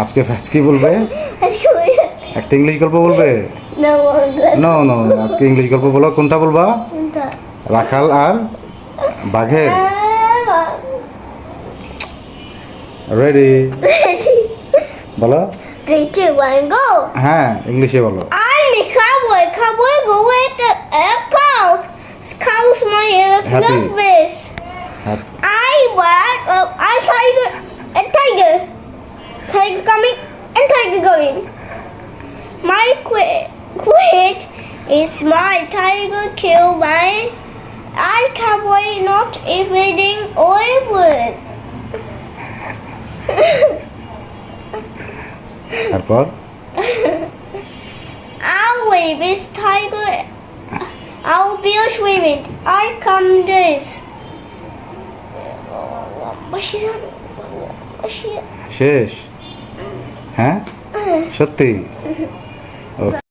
আজকে আজকে বলবে একটা ইংলিশ গল্প বলবে নো নো আজকে ইংলিশ গল্প বলো কোনটা বলবা রাখাল আর বাঘের রেডি বলো. হ্যাঁ ইংলিশে বলো uh. Cow's my uh, this. হ্যাঁ, I want. Uh, I tiger. Tiger coming and tiger going. My quit quit is my tiger kill my. I cowboy not evading or wood. তারপর I'll wave this tiger. I'll be a swimming. I come this. শেষ হ্যাঁ? সত্যি? ওকে।